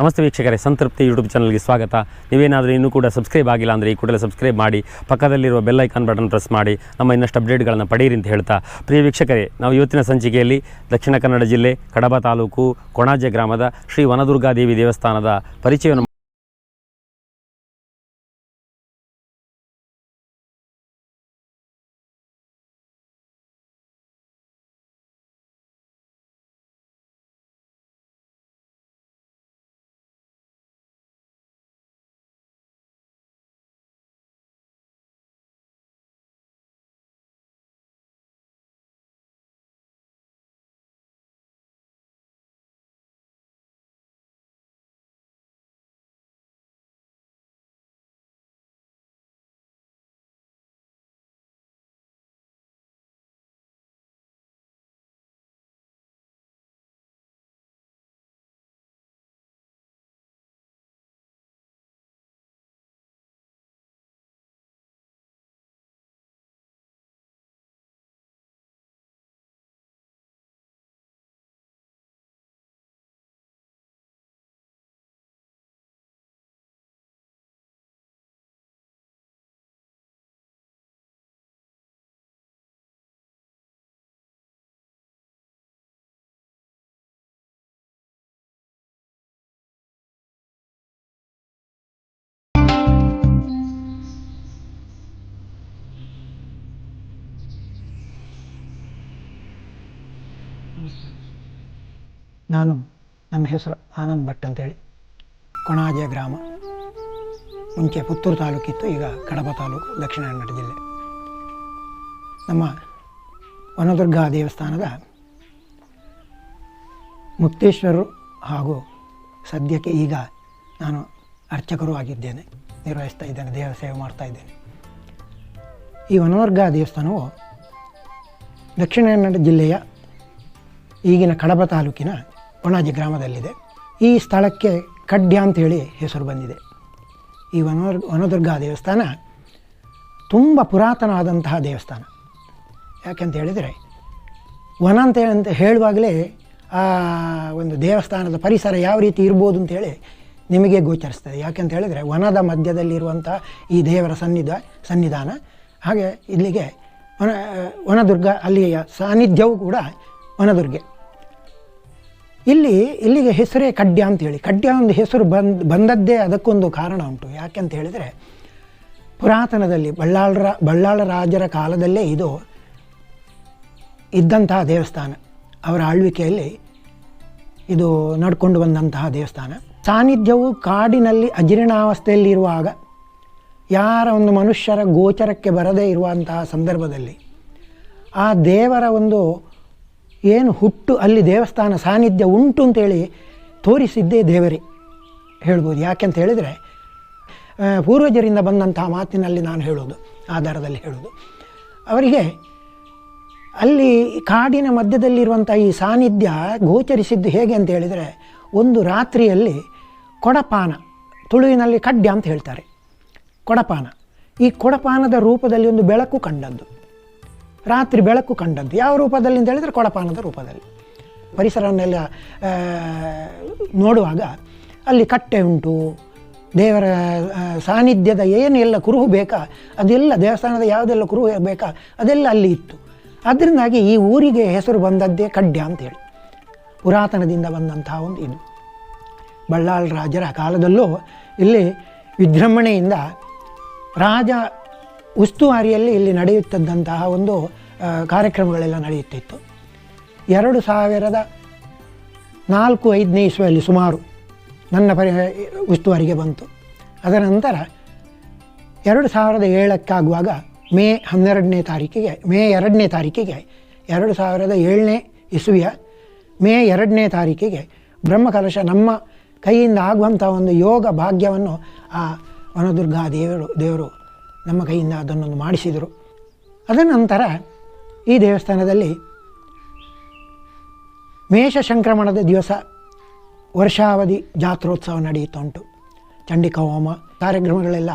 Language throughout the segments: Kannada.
ನಮಸ್ತೆ ವೀಕ್ಷಕರೇ, ಸಂತೃಪ್ತಿ ಯೂಟ್ಯೂಬ್ ಚಾನಲ್ಗೆ ಸ್ವಾಗತ. ನೀವೇನಾದರೂ ಇನ್ನೂ ಕೂಡ ಸಬ್ಸ್ಕ್ರೈಬ್ ಆಗಿಲ್ಲ ಅಂದರೆ ಈ ಕೂಡಲೇ ಸಬ್ಸ್ಕ್ರೈಬ್ ಮಾಡಿ, ಪಕ್ಕದಲ್ಲಿರುವ ಬೆಲ್ ಐಕಾನ್ ಬಟನ್ ಪ್ರೆಸ್ ಮಾಡಿ, ನಮ್ಮ ಇನ್ನಷ್ಟು ಅಪ್ಡೇಟ್ಗಳನ್ನು ಪಡೆಯಿರಿ ಅಂತ ಹೇಳ್ತಾ. ಪ್ರಿಯ ವೀಕ್ಷಕರೇ, ನಾವು ಇವತ್ತಿನ ಸಂಚಿಕೆಯಲ್ಲಿ ದಕ್ಷಿಣ ಕನ್ನಡ ಜಿಲ್ಲೆ, ಕಡಬ ತಾಲೂಕು, ಕೊಣಾಜೆ ಗ್ರಾಮದ ಶ್ರೀ ವನದುರ್ಗಾದೇವಿ ದೇವಸ್ಥಾನದ ಪರಿಚಯವನ್ನು ನಾನು ನನ್ನ ಹೆಸರು ಆನಂದ್ ಭಟ್ ಅಂತೇಳಿ. ಕೊಣಾಜೆ ಗ್ರಾಮ. ಮುಂಚೆ ಪುತ್ತೂರು ತಾಲೂಕಿತ್ತು, ಈಗ ಕಡಬ ತಾಲೂಕು, ದಕ್ಷಿಣ ಕನ್ನಡ ಜಿಲ್ಲೆ. ನಮ್ಮ ವನದುರ್ಗಾ ದೇವಸ್ಥಾನದ ಮುಕ್ತೇಶ್ವರರು ಹಾಗೂ ಸದ್ಯಕ್ಕೆ ಈಗ ನಾನು ಅರ್ಚಕರು ಆಗಿದ್ದೇನೆ, ನಿರ್ವಹಿಸ್ತಾ ಇದ್ದೇನೆ ದೇವ ಸೇವೆ ಮಾಡ್ತಾ ಇದ್ದೇನೆ. ಈ ವನದುರ್ಗಾ ದೇವಸ್ಥಾನವು ದಕ್ಷಿಣ ಕನ್ನಡ ಜಿಲ್ಲೆಯ ಈಗಿನ ಕಡಬ ತಾಲೂಕಿನ ಒಣಾಜಿ ಗ್ರಾಮದಲ್ಲಿದೆ. ಈ ಸ್ಥಳಕ್ಕೆ ಕಡ್ಯ ಅಂತೇಳಿ ಹೆಸರು ಬಂದಿದೆ. ಈ ವನ ವನದುರ್ಗಾ ದೇವಸ್ಥಾನ ತುಂಬ ಪುರಾತನವಾದಂತಹ ದೇವಸ್ಥಾನ. ಯಾಕೆಂತ ಹೇಳಿದರೆ, ವನ ಅಂತ ಅಂತ ಹೇಳುವಾಗಲೇ ಆ ಒಂದು ದೇವಸ್ಥಾನದ ಪರಿಸರ ಯಾವ ರೀತಿ ಇರ್ಬೋದು ಅಂತೇಳಿ ನಿಮಗೆ ಗೋಚರಿಸ್ತದೆ. ಯಾಕೆಂತ ಹೇಳಿದರೆ, ವನದ ಮಧ್ಯದಲ್ಲಿರುವಂಥ ಈ ದೇವರ ಸನ್ನಿಧ, ಸನ್ನಿಧಾನ, ಹಾಗೆ ಇಲ್ಲಿಗೆ ವನ, ವನದುರ್ಗ ಅಲ್ಲಿಯ ಸಾನ್ನಿಧ್ಯವೂ ಕೂಡ ವನದುರ್ಗೆ. ಇಲ್ಲಿ, ಇಲ್ಲಿಗೆ ಹೆಸರೇ ಕಡ್ಯ ಅಂತೇಳಿ ಕಡ್ಯ ಒಂದು ಹೆಸರು ಬಂದ್, ಬಂದದ್ದೇ ಅದಕ್ಕೊಂದು ಕಾರಣ ಉಂಟು. ಯಾಕೆಂತ ಹೇಳಿದರೆ, ಪುರಾತನದಲ್ಲಿ ಬಳ್ಳಾಳರ, ಬಳ್ಳಾಳ ರಾಜರ ಕಾಲದಲ್ಲೇ ಇದು ಇದ್ದಂತಹ ದೇವಸ್ಥಾನ. ಅವರ ಆಳ್ವಿಕೆಯಲ್ಲಿ ಇದು ನಡ್ಕೊಂಡು ಬಂದಂತಹ ದೇವಸ್ಥಾನ. ಸಾನ್ನಿಧ್ಯವು ಕಾಡಿನಲ್ಲಿ ಅಜೀರ್ಣಾವಸ್ಥೆಯಲ್ಲಿರುವಾಗ ಯಾರ ಒಂದು ಮನುಷ್ಯರ ಗೋಚರಕ್ಕೆ ಬರದೇ ಇರುವಂತಹ ಸಂದರ್ಭದಲ್ಲಿ ಆ ದೇವರ ಒಂದು ಏನು ಹುಟ್ಟು ಅಲ್ಲಿ ದೇವಸ್ಥಾನ ಸಾನ್ನಿಧ್ಯ ಉಂಟು ಅಂತೇಳಿ ತೋರಿಸಿದ್ದೇ ದೇವರೇ. ಹೇಳ್ಬೋದು. ಯಾಕೆಂತ ಹೇಳಿದರೆ ಪೂರ್ವಜರಿಂದ ಬಂದಂತಹ ಮಾತಿನಲ್ಲಿ ನಾನು ಹೇಳೋದು ಆಧಾರದಲ್ಲಿ ಹೇಳೋದು ಅವರಿಗೆ ಅಲ್ಲಿ ಕಾಡಿನ ಮಧ್ಯದಲ್ಲಿರುವಂಥ ಈ ಸಾನ್ನಿಧ್ಯ ಗೋಚರಿಸಿದ್ದು ಹೇಗೆ ಅಂತ ಹೇಳಿದರೆ, ಒಂದು ರಾತ್ರಿಯಲ್ಲಿ ಕೊಡಪಾನ, ತುಳುವಿನಲ್ಲಿ ಕಡ್ಡ್ಯ ಅಂತ ಹೇಳ್ತಾರೆ. ಕೊಡಪಾನ. ಈ ಕೊಡಪಾನದ ರೂಪದಲ್ಲಿ ಒಂದು ಬೆಳಕು ಕಂಡದ್ದು. ರಾತ್ರಿ ಬೆಳಕು ಕಂಡಂತೆ ಯಾವ ರೂಪದಲ್ಲಿ ಅಂತ ಹೇಳಿದರೆ ಕೊಡಪಾನದ ರೂಪದಲ್ಲಿ. ಪರಿಸರವನ್ನೆಲ್ಲ ನೋಡುವಾಗ ಅಲ್ಲಿ ಕಟ್ಟೆ ಉಂಟು. ದೇವರ ಸಾನ್ನಿಧ್ಯದ ಏನೆಲ್ಲ ಕುರುಹು ಬೇಕಾ, ಅದೆಲ್ಲ ದೇವಸ್ಥಾನದ ಯಾವುದೆಲ್ಲ ಕುರುಹು ಬೇಕಾ, ಅದೆಲ್ಲ ಅಲ್ಲಿ ಇತ್ತು. ಅದರಿಂದಾಗಿ ಈ ಊರಿಗೆ ಹೆಸರು ಬಂದದ್ದೇ ಕಡ್ಡ್ಯ ಅಂತೇಳಿ ಪುರಾತನದಿಂದ ಬಂದಂತಹ ಒಂದು ಇದು. ಬಳ್ಳಾಳ ರಾಜರ ಕಾಲದಲ್ಲೂ ಇಲ್ಲಿ ವಿಜೃಂಭಣೆಯಿಂದ ರಾಜ ಉಸ್ತುವಾರಿಯಲ್ಲಿ ಇಲ್ಲಿ ನಡೆಯುತ್ತಿದ್ದಂತಹ ಒಂದು ಕಾರ್ಯಕ್ರಮಗಳೆಲ್ಲ ನಡೆಯುತ್ತಿತ್ತು. ಎರಡು ಸಾವಿರದ ನಾಲ್ಕು ಐದನೇ ಇಸ್ವಿಯಲ್ಲಿ ಸುಮಾರು ನನ್ನ ಪರಿ, ಉಸ್ತುವಾರಿಗೆ ಬಂತು. ಅದರ ನಂತರ ಎರಡು ಸಾವಿರದ ಏಳಕ್ಕಾಗುವಾಗ ಮೇ ಹನ್ನೆರಡನೇ ತಾರೀಕಿಗೆ, ಮೇ ಎರಡನೇ ತಾರೀಕಿಗೆ, ಎರಡು ಸಾವಿರದ ಏಳನೇ ಇಸುವಿಯ ಮೇ ಎರಡನೇ ತಾರೀಕಿಗೆ ಬ್ರಹ್ಮಕಲಶ ನಮ್ಮ ಕೈಯಿಂದ ಆಗುವಂಥ ಒಂದು ಯೋಗ ಭಾಗ್ಯವನ್ನು ಆ ವನದುರ್ಗಾ ದೇವರು ದೇವರು ನಮ್ಮ ಕೈಯಿಂದ ಅದನ್ನೊಂದು ಮಾಡಿಸಿದರು. ಅದರ ನಂತರ ಈ ದೇವಸ್ಥಾನದಲ್ಲಿ ಮೇಷ ಸಂಕ್ರಮಣದ ದಿವಸ ವರ್ಷಾವಧಿ ಜಾತ್ರೋತ್ಸವ ನಡೆಯುತ್ತುಂಟು ಚಂಡಿಕಾ ಹೋಮ, ಕಾರ್ಯಕ್ರಮಗಳೆಲ್ಲ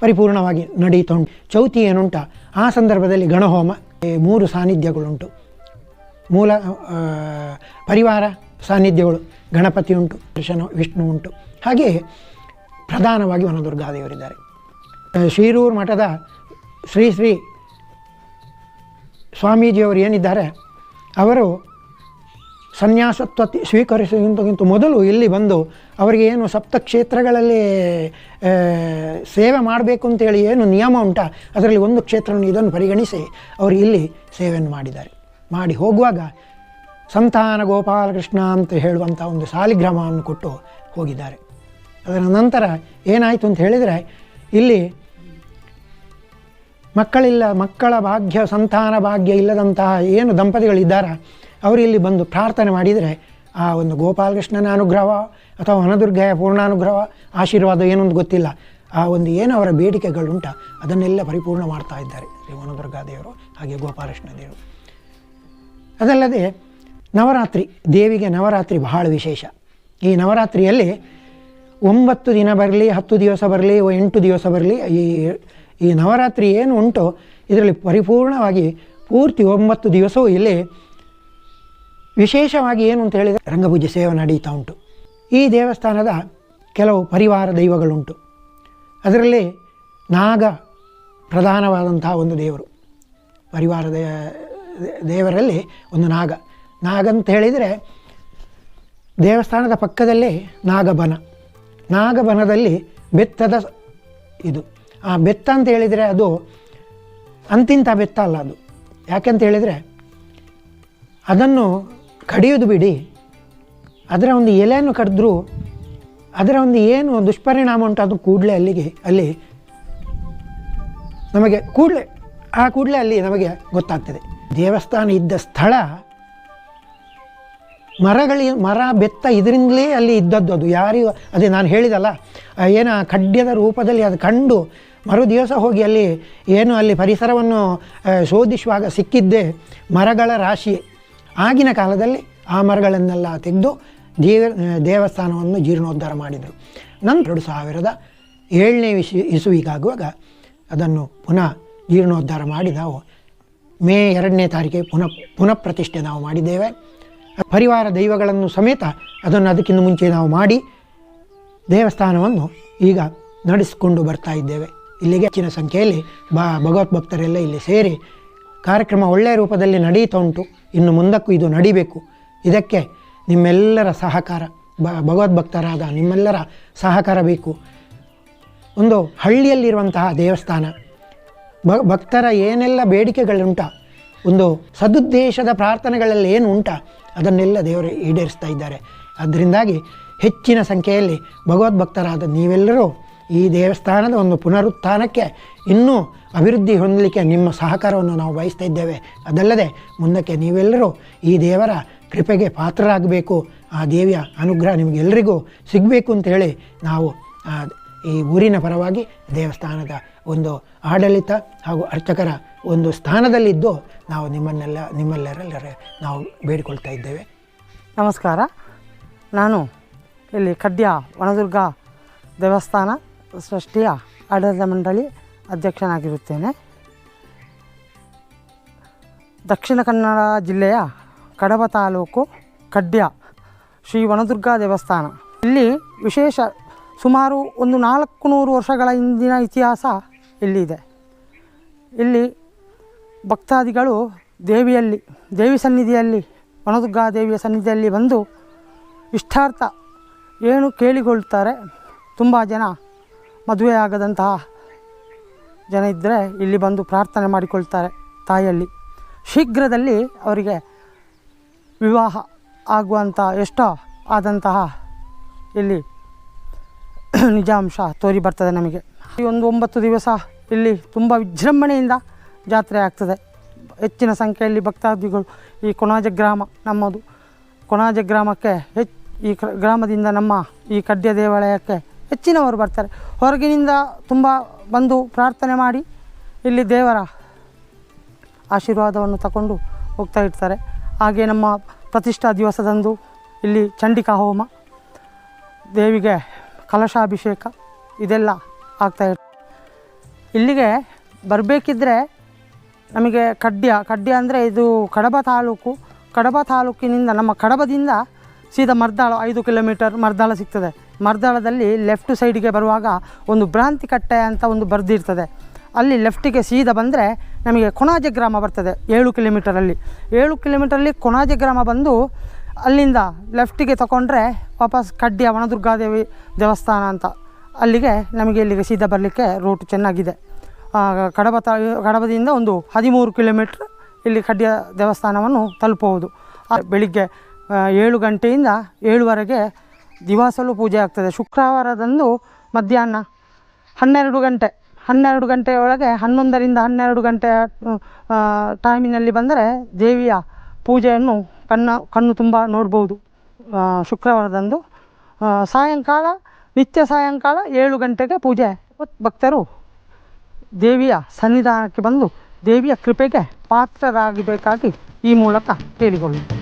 ಪರಿಪೂರ್ಣವಾಗಿ ನಡೆಯುತ್ತುಂಟು ಚೌತಿ ಏನುಂಟ, ಆ ಸಂದರ್ಭದಲ್ಲಿ ಗಣಹೋಮ ಮೂರು ಸಾನ್ನಿಧ್ಯಗಳುಂಟು. ಮೂಲ ಪರಿವಾರ ಸಾನ್ನಿಧ್ಯಗಳು, ಗಣಪತಿ ಉಂಟು ಕೃಷ್ಣ ವಿಷ್ಣು ಉಂಟು. ಹಾಗೆಯೇ ಪ್ರಧಾನವಾಗಿ ವನದುರ್ಗಾದೇವರಿದ್ದಾರೆ. ಆ, ಶಿರೂರು ಮಠದ ಶ್ರೀ ಶ್ರೀ ಸ್ವಾಮೀಜಿಯವರು ಏನಿದ್ದಾರೆ ಅವರು ಸನ್ಯಾಸತ್ವ ಸ್ವೀಕರಿಸುವುದಕ್ಕಿಂತ ಮೊದಲು ಇಲ್ಲಿ ಬಂದು ಅವರಿಗೆ ಏನು ಸಪ್ತ ಕ್ಷೇತ್ರಗಳಲ್ಲಿ ಸೇವೆ ಮಾಡಬೇಕು ಅಂತೇಳಿ ಏನು ನಿಯಮ ಉಂಟ ಅದರಲ್ಲಿ ಒಂದು ಕ್ಷೇತ್ರವನ್ನು ಇದನ್ನು ಪರಿಗಣಿಸಿ ಅವರು ಇಲ್ಲಿ ಸೇವೆಯನ್ನು ಮಾಡಿದ್ದಾರೆ. ಮಾಡಿ ಹೋಗುವಾಗ ಸಂತಾನ ಗೋಪಾಲಕೃಷ್ಣ ಅಂತ ಹೇಳುವಂಥ ಒಂದು ಸಾಲಿಗ್ರಾಮವನ್ನು ಕೊಟ್ಟು ಹೋಗಿದ್ದಾರೆ. ಅದರ ನಂತರ ಏನಾಯಿತು ಅಂತ ಹೇಳಿದರೆ ಇಲ್ಲಿ ಮಕ್ಕಳಿಲ್ಲ, ಮಕ್ಕಳ ಭಾಗ್ಯ, ಸಂತಾನ ಭಾಗ್ಯ ಇಲ್ಲದಂತಹ ಏನು ದಂಪತಿಗಳಿದ್ದಾರ ಅವರು ಇಲ್ಲಿ ಬಂದು ಪ್ರಾರ್ಥನೆ ಮಾಡಿದರೆ, ಆ ಒಂದು ಗೋಪಾಲಕೃಷ್ಣನ ಅನುಗ್ರಹ ಅಥವಾ ವನದುರ್ಗೆಯ ಪೂರ್ಣಾನುಗ್ರಹ ಆಶೀರ್ವಾದ ಏನೊಂದು ಗೊತ್ತಿಲ್ಲ. ಆ ಒಂದು ಏನು ಅವರ ಬೇಡಿಕೆಗಳುಂಟ, ಅದನ್ನೆಲ್ಲ ಪರಿಪೂರ್ಣ ಮಾಡ್ತಾ ಇದ್ದಾರೆ ಶ್ರೀ ವನದುರ್ಗಾ ದೇವರು ಹಾಗೆ ಗೋಪಾಲಕೃಷ್ಣ ದೇವರು. ಅದಲ್ಲದೆ ನವರಾತ್ರಿ, ದೇವಿಗೆ ನವರಾತ್ರಿ ಬಹಳ ವಿಶೇಷ. ಈ ನವರಾತ್ರಿಯಲ್ಲಿ ಒಂಬತ್ತು ದಿನ ಬರಲಿ, ಹತ್ತು ದಿವಸ ಬರಲಿ, ಎಂಟು ದಿವಸ ಬರಲಿ, ಈ ಈ ನವರಾತ್ರಿ ಏನು ಉಂಟು, ಇದರಲ್ಲಿ ಪರಿಪೂರ್ಣವಾಗಿ ಪೂರ್ತಿ ಒಂಬತ್ತು ದಿವಸವೂ ಇಲ್ಲಿ ವಿಶೇಷವಾಗಿ ಏನು ಅಂತ ಹೇಳಿದರೆ ರಂಗಪೂಜೆ ಸೇವೆ ನಡೀತಾ ಉಂಟು. ಈ ದೇವಸ್ಥಾನದ ಕೆಲವು ಪರಿವಾರ ದೈವಗಳುಂಟು. ಅದರಲ್ಲಿ ನಾಗ ಪ್ರಧಾನವಾದಂತಹ ಒಂದು ದೇವರು. ಪರಿವಾರ ದೇವರಲ್ಲಿ ಒಂದು ನಾಗ. ನಾಗ ಅಂತ ಹೇಳಿದರೆ ದೇವಸ್ಥಾನದ ಪಕ್ಕದಲ್ಲೇ ನಾಗಬನ. ನಾಗಬನದಲ್ಲಿ ಬೆತ್ತದ ಇದು. ಆ ಬೆತ್ತ ಅಂತ ಹೇಳಿದರೆ ಅದು ಅಂತಿಂಥ ಬೆತ್ತ ಅಲ್ಲ ಅದು. ಯಾಕೆಂತ ಹೇಳಿದರೆ ಅದನ್ನು ಕಡಿಯೋದು ಬಿಡಿ. ಅದರ ಒಂದು ಎಲೆಯನ್ನು ಕಡಿದ್ರೂ ಅದರ ಒಂದು ಏನು ದುಷ್ಪರಿಣಾಮ ಉಂಟು ಅದು ಕೂಡಲೇ ಅಲ್ಲಿಗೆ, ಅಲ್ಲಿ ನಮಗೆ ಕೂಡಲೇ, ಆ ಕೂಡಲೇ ಅಲ್ಲಿ ನಮಗೆ ಗೊತ್ತಾಗ್ತದೆ. ದೇವಸ್ಥಾನ ಇದ್ದ ಸ್ಥಳ ಮರಗಳಿ ಮರ ಬೆತ್ತ ಇದರಿಂದಲೇ ಅಲ್ಲಿ ಇದ್ದದ್ದು ಅದು. ಯಾರಿಗೂ ಅದೇ ನಾನು ಹೇಳಿದಲ್ಲ ಏನು ಖಡ್ಯದ ರೂಪದಲ್ಲಿ ಅದು ಕಂಡು ಮರು ದಿವಸ ಹೋಗಿ ಅಲ್ಲಿ ಏನು ಅಲ್ಲಿ ಪರಿಸರವನ್ನು ಶೋಧಿಸುವಾಗ ಸಿಕ್ಕಿದ್ದೇ ಮರಗಳ ರಾಶಿ. ಆಗಿನ ಕಾಲದಲ್ಲಿ ಆ ಮರಗಳನ್ನೆಲ್ಲ ತೆಗೆದು ದೇವ, ದೇವಸ್ಥಾನವನ್ನು ಜೀರ್ಣೋದ್ಧಾರ ಮಾಡಿದರು. ನಂತರ ಎರಡು ಸಾವಿರದ ಏಳನೇ ವಿಶ್, ಇಸುವಿಗಾಗುವಾಗ ಅದನ್ನು ಪುನಃ ಜೀರ್ಣೋದ್ಧಾರ ಮಾಡಿ ನಾವು ಮೇ ಎರಡನೇ ತಾರೀಕಿಗೆ ಪುನಃ ಪುನಃ ಪ್ರತಿಷ್ಠೆ ನಾವು ಮಾಡಿದ್ದೇವೆ. ಪರಿವಾರ ದೈವಗಳನ್ನು ಸಮೇತ ಅದನ್ನು ಅದಕ್ಕಿಂತ ಮುಂಚೆ ನಾವು ಮಾಡಿ ದೇವಸ್ಥಾನವನ್ನು ಈಗ ನಡೆಸಿಕೊಂಡು ಬರ್ತಾ ಇದ್ದೇವೆ. ಇಲ್ಲಿಗೆ ಹೆಚ್ಚಿನ ಸಂಖ್ಯೆಯಲ್ಲಿ ಬಾ ಭಗವತ್ ಭಕ್ತರೆಲ್ಲ ಇಲ್ಲಿ ಸೇರಿ ಕಾರ್ಯಕ್ರಮ ಒಳ್ಳೆಯ ರೂಪದಲ್ಲಿ ನಡೀತಾ ಉಂಟು. ಇನ್ನು ಮುಂದಕ್ಕೂ ಇದು ನಡಿಬೇಕು. ಇದಕ್ಕೆ ನಿಮ್ಮೆಲ್ಲರ ಸಹಕಾರ, ಬ ಭಗವದ್ಭಕ್ತರಾದ ನಿಮ್ಮೆಲ್ಲರ ಸಹಕಾರ ಬೇಕು. ಒಂದು ಹಳ್ಳಿಯಲ್ಲಿರುವಂತಹ ದೇವಸ್ಥಾನ ಭಕ್ತರ ಏನೆಲ್ಲ ಬೇಡಿಕೆಗಳುಂಟ ಒಂದು ಸದುದ್ದೇಶದ ಪ್ರಾರ್ಥನೆಗಳಲ್ಲಿ ಏನು ಉಂಟ, ಅದನ್ನೆಲ್ಲ ದೇವರು ಈಡೇರಿಸ್ತಾ ಇದ್ದಾರೆ. ಅದರಿಂದಾಗಿ ಹೆಚ್ಚಿನ ಸಂಖ್ಯೆಯಲ್ಲಿ ಭಗವದ್ಭಕ್ತರಾದ ನೀವೆಲ್ಲರೂ ಈ ದೇವಸ್ಥಾನದ ಒಂದು ಪುನರುತ್ಥಾನಕ್ಕೆ ಇನ್ನೂ ಅಭಿವೃದ್ಧಿ ಹೊಂದಲಿಕ್ಕೆ ನಿಮ್ಮ ಸಹಕಾರವನ್ನು ನಾವು ಬಯಸ್ತಾ ಇದ್ದೇವೆ. ಅದಲ್ಲದೆ ಮುಂದಕ್ಕೆ ನೀವೆಲ್ಲರೂ ಈ ದೇವರ ಕೃಪೆಗೆ ಪಾತ್ರರಾಗಬೇಕು. ಆ ದೇವಿಯ ಅನುಗ್ರಹ ನಿಮಗೆಲ್ಲರಿಗೂ ಸಿಗಬೇಕು ಅಂತ ಹೇಳಿ ನಾವು ಈ ಊರಿನ ಪರವಾಗಿ ದೇವಸ್ಥಾನದ ಒಂದು ಆಡಳಿತ ಹಾಗೂ ಅರ್ಚಕರ ಒಂದು ಸ್ಥಾನದಲ್ಲಿದ್ದು ನಾವು ನಿಮ್ಮನ್ನೆಲ್ಲ, ನಿಮ್ಮೆಲ್ಲರೆಲ್ಲರ ನಾವು ಬೇಡಿಕೊಳ್ತಾ ಇದ್ದೇವೆ. ನಮಸ್ಕಾರ. ನಾನು ಇಲ್ಲಿ ಖಡ್ಯ ವನದುರ್ಗ ದೇವಸ್ಥಾನ ಸೃಷ್ಟಿಯ ಆಡಳಿತ ಮಂಡಳಿ ಅಧ್ಯಕ್ಷನಾಗಿರುತ್ತೇನೆ. ದಕ್ಷಿಣ ಕನ್ನಡ ಜಿಲ್ಲೆಯ ಕಡಬ ತಾಲೂಕು ಖಡ್ಯ ಶ್ರೀ ವನದುರ್ಗ ದೇವಸ್ಥಾನ. ಇಲ್ಲಿ ವಿಶೇಷ ಸುಮಾರು ಒಂದು ನಾಲ್ಕು ನೂರು ವರ್ಷಗಳ ಹಿಂದಿನ ಇತಿಹಾಸ ಇಲ್ಲಿದೆ. ಇಲ್ಲಿ ಭಕ್ತಾದಿಗಳು ದೇವಿಯಲ್ಲಿ, ದೇವಿ ಸನ್ನಿಧಿಯಲ್ಲಿ, ವನದುರ್ಗಾ ದೇವಿಯ ಸನ್ನಿಧಿಯಲ್ಲಿ ಬಂದು ಇಷ್ಟಾರ್ಥ ಏನು ಕೇಳಿಕೊಳ್ತಾರೆ ತುಂಬ ಜನ ಮದುವೆ ಆಗದಂತಹ ಜನ ಇದ್ದರೆ ಇಲ್ಲಿ ಬಂದು ಪ್ರಾರ್ಥನೆ ಮಾಡಿಕೊಳ್ತಾರೆ ತಾಯಿಯಲ್ಲಿ. ಶೀಘ್ರದಲ್ಲಿ ಅವರಿಗೆ ವಿವಾಹ ಆಗುವಂಥ ಎಷ್ಟೋ ಆದಂತಹ ಇಲ್ಲಿ ನಿಜಾಂಶ ತೋರಿ ಬರ್ತದೆ ನಮಗೆ. ಈ ಒಂದು ಒಂಬತ್ತು ದಿವಸ ಇಲ್ಲಿ ತುಂಬ ವಿಜೃಂಭಣೆಯಿಂದ ಜಾತ್ರೆ ಆಗ್ತದೆ. ಹೆಚ್ಚಿನ ಸಂಖ್ಯೆಯಲ್ಲಿ ಭಕ್ತಾದಿಗಳು ಈ ಕೊಣಾಜ ಗ್ರಾಮ ನಮ್ಮದು. ಕೊಣಾಜ ಗ್ರಾಮಕ್ಕೆ ಹೆಚ್ಚು ಈ ಗ್ರಾಮದಿಂದ ನಮ್ಮ ಈ ಕಡ್ಡ್ಯ ದೇವಾಲಯಕ್ಕೆ ಹೆಚ್ಚಿನವರು ಬರ್ತಾರೆ. ಹೊರಗಿನಿಂದ ತುಂಬ ಬಂದು ಪ್ರಾರ್ಥನೆ ಮಾಡಿ ಇಲ್ಲಿ ದೇವರ ಆಶೀರ್ವಾದವನ್ನು ತಗೊಂಡು ಹೋಗ್ತಾ ಇರ್ತಾರೆ. ಹಾಗೆ ನಮ್ಮ ಪ್ರತಿಷ್ಠಾ ದಿವಸದಂದು ಇಲ್ಲಿ ಚಂಡಿಕಾ ಹೋಮ, ದೇವಿಗೆ ಕಲಶಾಭಿಷೇಕ ಇದೆಲ್ಲ ಆಗ್ತಾ ಇರ್ತದೆ ಇಲ್ಲಿಗೆ ಬರಬೇಕಿದ್ರೆ ನಮಗೆ ಕಡ್ಡ್ಯ ಕಡ್ಡ್ಯ ಅಂದರೆ ಇದು ಕಡಬ ತಾಲೂಕು. ಕಡಬ ತಾಲೂಕಿನಿಂದ ನಮ್ಮ ಕಡಬದಿಂದ ಸೀದಾ ಮರ್ದಾಳ ಐದು ಕಿಲೋಮೀಟರ್ ಮರ್ದಾಳ ಸಿಗ್ತದೆ. ಮರ್ದಾಳದಲ್ಲಿ ಲೆಫ್ಟ್ ಸೈಡಿಗೆ ಬರುವಾಗ ಒಂದು ಭ್ರಾಂತಿ ಕಟ್ಟೆ ಅಂತ ಒಂದು ಬರೆದಿರ್ತದೆ. ಅಲ್ಲಿ ಲೆಫ್ಟಿಗೆ ಸೀದಾ ಬಂದರೆ ನಮಗೆ ಕೊಣಾಜೆ ಗ್ರಾಮ ಬರ್ತದೆ, ಏಳು ಕಿಲೋಮೀಟರಲ್ಲಿ ಏಳು ಕಿಲೋಮೀಟರಲ್ಲಿ ಕೊಣಾಜೆ ಗ್ರಾಮ ಬಂದು ಅಲ್ಲಿಂದ ಲೆಫ್ಟಿಗೆ ತಗೊಂಡ್ರೆ ವಾಪಸ್ ಕಡ್ಡಿಯ ವನದುರ್ಗಾದೇವಿ ದೇವಸ್ಥಾನ ಅಂತ. ಅಲ್ಲಿಗೆ ನಮಗೆ ಇಲ್ಲಿಗೆ ಸೀದಾ ಬರಲಿಕ್ಕೆ ರೂಟ್ ಚೆನ್ನಾಗಿದೆ. ಕಡಬ ತ, ಕಡಬದಿಂದ ಒಂದು ಹದಿಮೂರು ಕಿಲೋಮೀಟ್ರ್ ಇಲ್ಲಿ ಕಡ್ಡಿಯ ದೇವಸ್ಥಾನವನ್ನು ತಲುಪಬಹುದು ಬೆಳಿಗ್ಗೆ ಏಳು ಗಂಟೆಯಿಂದ ಏಳುವರೆಗೆ ದಿವಾಸಲು ಪೂಜೆ ಆಗ್ತದೆ. ಶುಕ್ರವಾರದಂದು ಮಧ್ಯಾಹ್ನ ಹನ್ನೆರಡು ಗಂಟೆ, ಹನ್ನೆರಡು ಗಂಟೆಯೊಳಗೆ ಹನ್ನೊಂದರಿಂದ ಹನ್ನೆರಡು ಗಂಟೆ ಟೈಮಿನಲ್ಲಿ ಬಂದರೆ ದೇವಿಯ ಪೂಜೆಯನ್ನು ಕಣ್ಣು ಕಣ್ಣು ತುಂಬ ನೋಡ್ಬೋದು. ಶುಕ್ರವಾರದಂದು ಸಾಯಂಕಾಲ, ನಿತ್ಯ ಸಾಯಂಕಾಲ ಏಳು ಗಂಟೆಗೆ ಪೂಜೆ, ಭಕ್ತರು ದೇವಿಯ ಸನ್ನಿಧಾನಕ್ಕೆ ಬಂದು ದೇವಿಯ ಕೃಪೆಗೆ ಪಾತ್ರರಾಗಬೇಕಾಗಿ ಈ ಮೂಲಕ ಕೇಳಿಕೊಳ್ಳಿ.